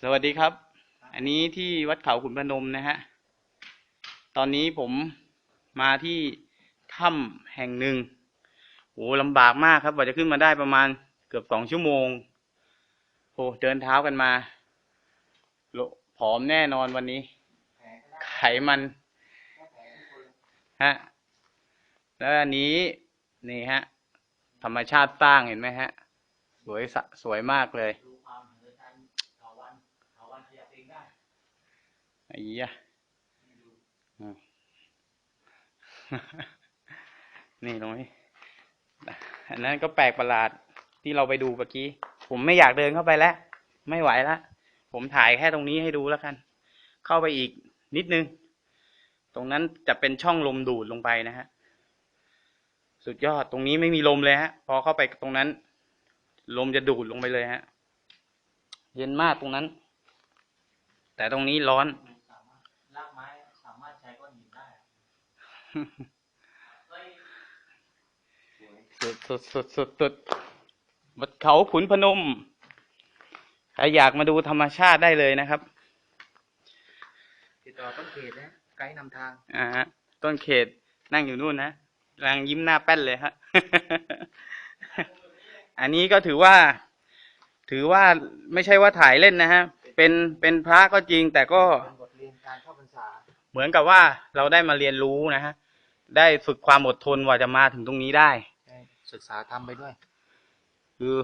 สวัสดีครับ อันนี้ที่วัดเขาขุนพนมนะฮะ ตอนนี้ผมมาที่ถ้ำแห่งหนึ่งโหลำบากมากครับกว่าจะขึ้นมาได้ประมาณเกือบสองชั่วโมงโหเดินเท้ากันมาโลผอมแน่นอนวันนี้ ไขมันฮะแล้วอันนี้นี่ฮะ ธรรมชาติสร้างเห็นไหมฮะ สวยสวยมากเลย อ้ยะนี่ตรงนี้อันนั้นก็แปลกประหลาดที่เราไปดูเมื่อกี้ ผมไม่อยากเดินเข้าไปแล้ว ไม่ไหวแล้ว ผมถ่ายแค่ตรงนี้ให้ดูแล้วกัน เข้าไปอีกนิดนึง ตรงนั้นจะเป็นช่องลมดูดลงไปนะฮะ สุดยอด ตรงนี้ไม่มีลมเลยฮะ พอเข้าไปตรงนั้น ลมจะดูดลงไปเลยฮะ เย็นมากตรงนั้น แต่ตรงนี้ร้อน รากไม้สามารถใช้ ก้อนหินได้อะเฮ้ยสุดสุดสุดสุดสุดวัดเขาขุนพนม ใครอยากมาดูธรรมชาติได้เลยนะครับ ติดต่อต้นเขตนะไกด์นำทาง อ่าฮะ ต้นเขตนั่งอยู่นู่นนะกำลังยิ้มหน้าแป้นเลยฮะ อันนี้ก็ถือว่า ถือว่าไม่ใช่ว่าถ่ายเล่นนะฮะ เป็นเป็นพระก็จริงแต่ก็ เหมือนกับว่าเราได้มาเรียนรู้นะฮะ ได้ฝึกความอดทนกว่าจะมาถึงตรงนี้ได้ได้ ศึกษาทำไปด้วย คือ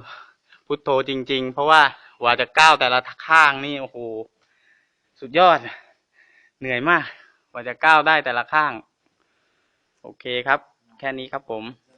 พุทโธจริง ๆ เพราะว่ากว่าจะก้าวแต่ละข้างนี่โอ้โหสุดยอด เหนื่อยมาก กว่าจะก้าวได้แต่ละข้าง โอเคครับ แค่นี้ครับผมส